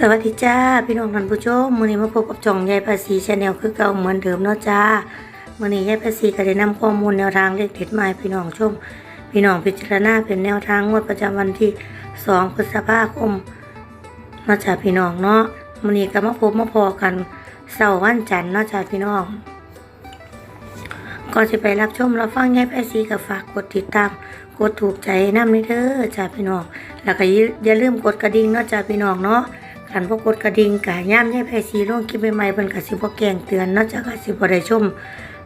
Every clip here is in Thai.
สวัสดีจ้าพี่น้องท่านผู้ชมมื้อนี้มาพบกับจ่องยายภาษีชาแนลคือเก่าเหมือนเดิมเนาะจ้ามื้อนี้ยายภาษีก็ได้นำข้อมูลแนวทางเลขเด็ดมาให้พี่น้องชม พี่น้องพิจารณาเป็นแนวทางงวดประจำวันที่ 2 พฤษภาคมเนาะจ้าพี่น้องเนาะมื้อนี้ก็มาพบมาพอกันเสาร์วันจันทร์เนาะจ้าพี่น้องก่อนจะไปรับชมรับฟังยายภาษีก็ฝากกดติดตามกดถูกใจนำนี่เด้อจ้าพี่น้องแล้วก็อย่าอย่าลืมกดกระดิ่งเนาะจ้าพี่น้องเนาะ ขันพวกกดกระดิ่งกะย่ามให้ไผซีลงคลิปใหม่ๆเพิ่นก็สิบ่แกงเตือนนาะจ้ะก็สิบ่ได้ชม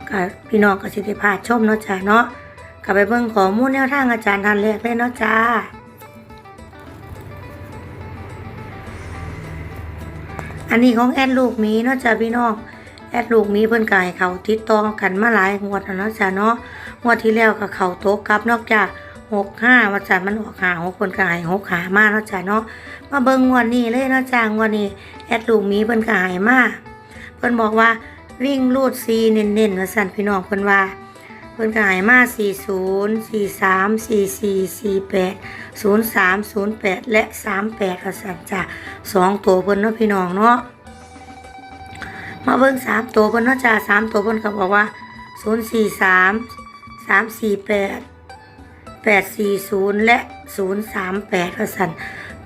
ก็พี่น้องก็สิได้พลาดชมเนาะจ้ะเนาะก็ไปเบิ่งข้อมูลแนวทางอาจารย์ท่านแรกเลยเนาะจ้าอันนี้ของแอดลูกมีเนาะจ้ะพี่น้องแอดลูกมีเพิ่นก็ให้เขาติดต่อกันมาหลายงวดแล้วเนาะจ้ะเนาะงวดที่แล้วก็เขาโต๊ะกับนอกจาก หกห้าว่าจ้ะมันออกหาหกเพิ่นก็ให้หกหามาเนาะจ้ะเนาะมาเบิ่งงวดนี้เลยเนาะจ้างวดนี้แอดลูกมีเพิ่นกายมากเพิ่นบอกว่าวิ่งรูดซีเน้นๆว่าสั่นพี่น้องเพิ่นว่าเพิ่นก็ใหายมา40 43 44 48 03 08แปดและ38ว่าสั่นจ้ะสองตัวเพิ่นเนาะพี่น้องเนาะมาเบิ่งสามตัวเพิ่นเนาะจ้ะสามตัวเพิ่นก็บอกว่า043 348 840 และ 038ว่าสั่น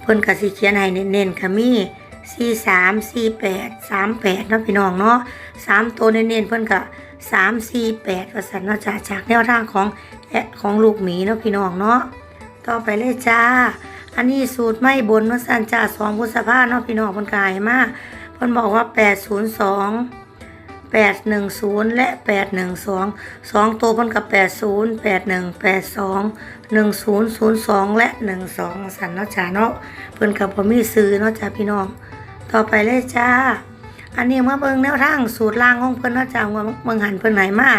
เพิ่นก็สิเขียนให้เน้นๆค่ะมี4 3 4 8 3 8เนาะพี่น้องเนาะ3ตัวเน้นๆเพิ่นก็3 4 8ว่าซั่นเนาะจ้าจากแนวทางของแอะของลูกหมีเนาะพี่น้องเนาะต่อไปเลยจ้า อันนี้สูตรไม่บนว่าซั่นจ้า2พฤษภาเนาะพี่น้องเพิ่นก็ให้มากเพิ่นบอกว่า802 810 และ812 2ตัวเพิ่นกับ80 81 82 1002และ12สันเนาะจ้าเนาะเพิ่นกับบ่มีซื้อเนาะจ้าพี่น้อง ต่อไปเลยจ้า อันนี้มาเบิ่งแนวทางสูตรล่างของเพิ่นเนาะจ้าว่าเบิงหันเพิ่นไหนมา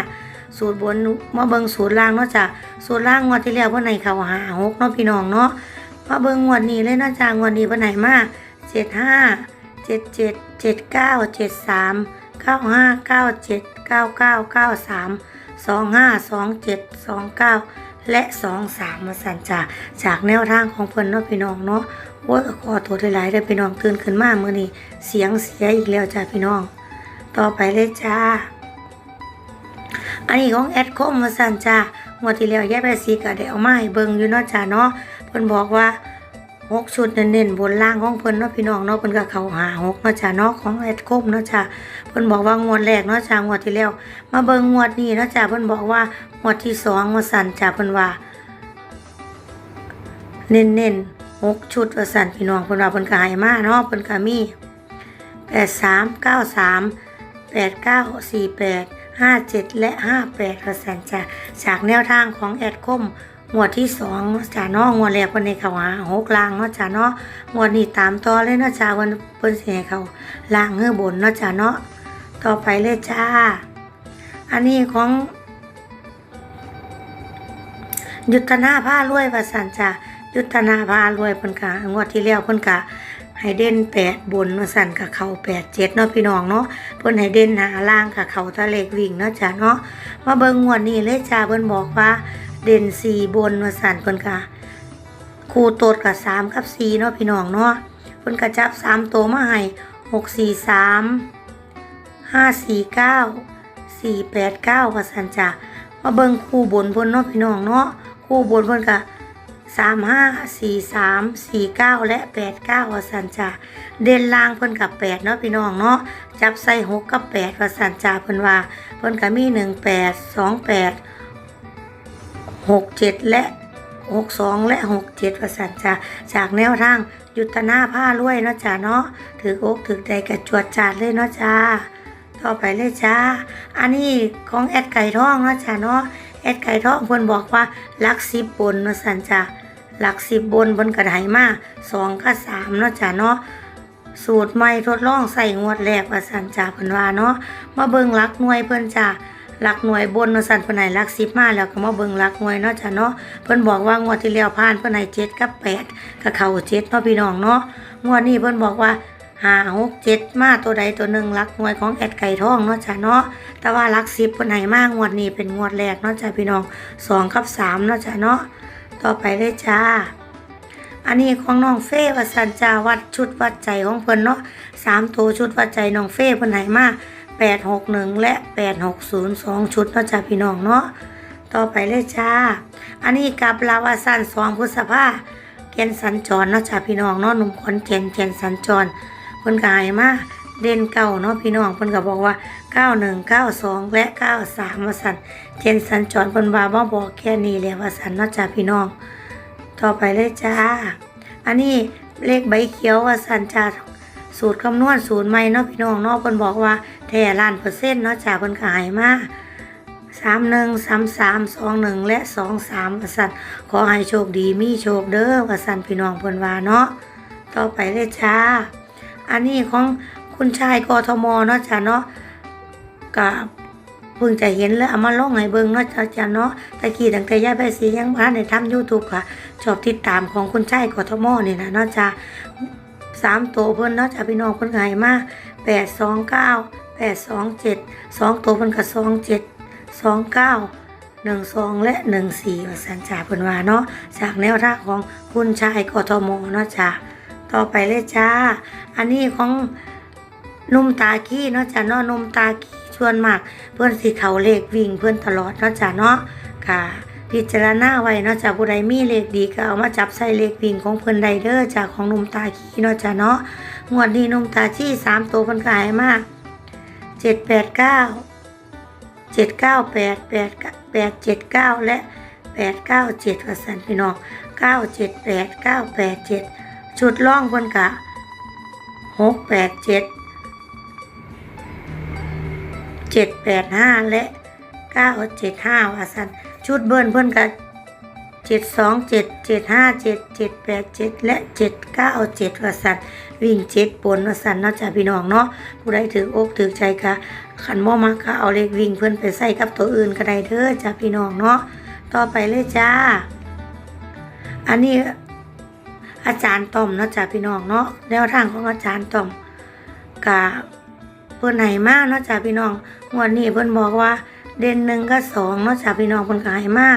สูตรบนมาเบิงสูตรล่างเนาะจ้าสูตรล่างงวดที่แล้วเพิ่นให้เขาหาหกเนาะพี่น้องเนาะมาเบิงงวดนี้เลยเนาะจ้างวดนี้เพิ่นให้มา75 77 79 73เก้าห้าเก้าเจ็ดเก้าเก้าเก้าสาม สองห้าสองเจ็ดสองเก้าและสองสามมาสั่นจากจากแนวทางของเพิ่นเนาะพี่น้องเนาะโอ้ยขอโทษหลายๆได้อพี่น้องตื่นขึ้นมาเมื่อนี้เสียงเสียอีกแล้วจ้าพี่น้อง ต่อไปเลยจ้า อันนี้ของแอดคมมาสั่นจ้างวดที่แล้วแยกไปสีก็ได้เอามาให้เบิ่งอยู่เนาะจ้าเนาะเพิ่นบอกว่า หกชุดเน้นๆบนล่างของเพิ่นเนาะพี่น้องเนาะเพิ่นก็เขาหาหกเนาะจ้าเนาะของแอดคมเนาะจ้าเพิ่นบอกว่างวดแรกเนาะจ้างวดที่แล้ว มาเบิ่งงวดนี้เนาะจ้าเพิ่นบอกว่างวดที่สองวสั่นจ้าเพิ่นว่า เน้นๆหกชุดว่าสั่นพี่น้องเพิ่นว่าเพิ่นก็ให้มาเนาะเพิ่นก็มีแปดสามเก้าสามแปดเก้าสี่แปดห้าเจ็ดและห้าแปดว่าสั่นจ้าจากแนวทางของแอดคม งวดที่สองเนาะจ้าเนาะงวดแรกเพิ่นให้เขาหาหกลางเนาะจ้าเนาะงวดนี้ตามต่อเลยเนาะจ้าวันเพิ่นสิให้เขาล่างเฮือบนเนาะจ้าเนาะต่อไปเลยจ้า อันนี้ของยุทธนาผ้ารวยว่าสันจ้ายุทธนาผ้ารวยเพิ่นกะงวดที่แล้วเพิ่นกะให้เด่นแปดบนว่าสั่นกะเขาแปดเจ็ดเนาะพี่น้องเนาะเพิ่นให้เด่นหาล่างกะเขาทะเลกวิ่งเนาะจ้าเนาะมาเบิ่งงวดนี้เลยจ้าเพิ่นบอกว่า เด่นสี่บนว่าสันเพิ่นกะคูโตดกับสามกับสี่เนาะพี่น้องเนาะเพิ่นกะจับสามตัวมาให้หกสี่สามห้าสี่เก้าสี่แปดเก้าว่าสันจ้ามาเบิ่งคู่บนเพิ่นเนาะพี่น้องเนาะคู่บนเพิ่นกะสามห้าสี่สามสี่เก้าและแปดเก้าว่าสันจ่าเด่นล่างเพิ่นกับแปดเนาะพี่น้องเนาะจับใส่หกกับแปดว่าสันจ่าเพิ่นว่าเพิ่นกะมีหนึ่งแปดสองแปด หกเจ็ดและหกสองและหกเจ็ดว่าสันจาจากแนวทางยุทธนาผ้ารวยเนาะจ้าเนาะถืออกถือใจกระจวดจาดเลยเนาะจ้าต่อไปเลยจ้า อันนี้ของแอดไก่ทองเนาะจ้าเนาะแอดไก่ทองเพิ่นบอกว่าลักสิบบนเนาะสันจ้ะหลักสิบบนเพิ่นกระไดมาสองกับสามเนาะจ้ะเนาะสูตรใหม่ทดลองใส่งวดแรกว่าสันจ้ะเพิ่นว่าเนาะมาเบิ่งลักหน่วยเพิ่นจ้ะ หลักหน่วยบนนสันเพิ่นให้หลักสิบมาแล้วก็มาเบิ่งหลักหน่วยเนาะจ้ะเนาะเพิ่นบอกว่างวดที่แล้วผ่านเพิ่นให้เจ็ดกับแปดก็เข้าเจ็ดเนาะพี่น้องเนาะงวดนี้เพิ่นบอกว่าห้าหกเจ็ดมาตัวใดตัวหนึ่งหลักหน่วยของแอดไก่ทองเนาะจ้ะเนาะแต่ว่ารักสิบเพิ่นให้มากงวดนี้เป็นงวดแรกเนาะจ้ะพี่น้องสองกับสามเนาะจ้ะเนาะต่อไปเลยจ้า อันนี้ของน้องเฟ่ว่าสันจาวัดชุดวัดใจของเพิ่นเนาะสามตัวชุดวัดใจน้องเฟ่เพิ่นให้มาก หนึ่งและแปดหกศูนย์สองชุดเนาะจ้าพี่น้องเนาะต่อไปเลยจ้า อันนี้กับลาวาสันสองพฤษภาเกณฑ์สัญจรเนาะจ้าพี่น้องเนาะหนุ่มขอนแก่นเกณฑ์สัญจรเพิ่นก็ให้มาเด่นเก่าเนาะพี่น้องเพิ่นก็บอกว่าเก้าหนึ่งเก้าสองและเก้าสามว่าสันเกณฑ์สัญจรเพิ่นว่าบ่บอกแค่นี้แหละว่าสันเนาะจ้าพี่น้อง ต่อไปเลยจ้า อันนี้เลขใบเขียวว่าสันจ้า สูตรคำนวณสูตรใหม่เนาะพี่น้องเนาะเพิ่นบอกว่าแท้ล้านเปอร์เซ็นต์เนาะจ้าเพิ่นก็ให้มาสามหนึ่งสามสามสองหนึ่งและสองสามว่าสันขอให้โชคดีมีโชคเด้อว่าสันพี่น้องเพิ่นว่าเนาะต่อไปเลยจ้า อันนี้ของคุณชายกทมเนาะจ้าเนาะกับเพิ่งจะเห็นแล้วเอามาลองให้เบิ่งเนาะจ้าจ้าเนาะตะกี้ตั้งแต่ย้าไปสียังบ้านในทำ YouTube ค่ะชอบติดตามของคุณชายกทมนี่นะเนาะจ้า สามตัวเพิ่นเนาะจ้าพี่น้องเพิ่นก็ให้มาแปดสองเก้าแปดสองเจ็ดสองตัวเพิ่นก็สองเจ็ดสองเก้าหนึ่งสองและหนึ่งสี่ว่าสันจ่าเพิ่นว่าเนาะจากแนวทางของคุณชายกทมเนาะจ้าต่อไปเลยจ้า อันนี้ของนุ่มตาขี้เนาะจ้าเนาะนุ่มตาขี้ชวนมาก เพื่อนสิเขาเลขวิ่งเพื่อนตลอดเนาะจ้ะเนาะค่ะ พิจารณาไว้เนาะจ้ะผู้ใดมีเลขดีก็เอามาจับใส่เลขวิ่งของเพื่อนใดเด้อจากของนุ่มตาขี้เนาะจ้ะเนาะงวดนี้นุ่มตาขี้สามตัวเพิ่นก็ให้มากเจ็ดแปดเก้าเจ็ดเก้าแปดแปดแปดเจ็ดเก้าและแปดเก้าเจ็ดว่าสันพี่น้องเก้าเจ็ดแปดเก้าแปดเจ็ดชุดล่องเพิ่นกะหกแปดเจ็ดเจ็ดแปดห้าและเก้าเจ็ดห้าว่าสัน ชุดเบิ้ลเพิ่นกับเจ็ดสองเจ็ดเจ็ดห้าเจ็ดเจ็ดแปดเจ็ดและเจ็ดเก้าเจ็ดว่าสันวิ่งเจ็ดปนว่าสันเนาะจ้าพี่น้องเนาะผู้ใดถืออกถือใจกะขันบ่มักก็เอาเลขวิ่งเพิ่อนไปใส่กับตัวอื่นก็ได้เด้อจ้าพี่น้องเนาะต่อไปเลยจ้า อันนี้อาจารย์ต้อมเนาะจ้าพี่น้องเนาะแนวทางของอาจารย์ต้อมกะเพิ่นให้มาเนาะจ้าพี่น้องวดนี้เพิ่นบอกว่า เด่นหนึ่งก็สองเนาะจ้าพี่น้องเพิ่นก็ให้มา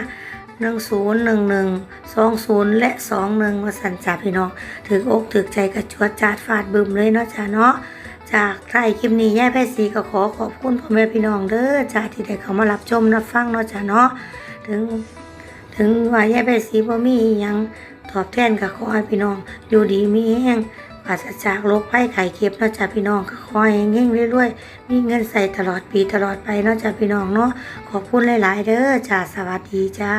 หนึ่งศูนย์หนึ่งหนึ่งสองศูนย์และสองหนึ่งว่าสันจ้าพี่น้องถืออกถือใจกระจวดจาดฟาดบึมเลยเนาะจ้าเนาะจากไทยคลิปนี้ย่แพทย์สีก็ขอขอบคุณพ่อแม่พี่น้องเด้อจ้าที่ได้เข้ามารับชมรับฟังเนาะจ้าเนาะถึง ถึงว่าย่ายแพทย์สีบ่มีอยังตอบแทนก็ขอให้พี่น้อง อยู่ดีมีแห้ง ปราศจากโรคไข้ไข้เจ็บเนาะจ้าพี่น้องก็คอยเง่งเรื่อยๆ มีเงินใส่ตลอดปีตลอดไปเนาะจ้าพี่น้องเนาะขอบคุณหลาย ๆ เด้อจ้าสวัสดีจ้า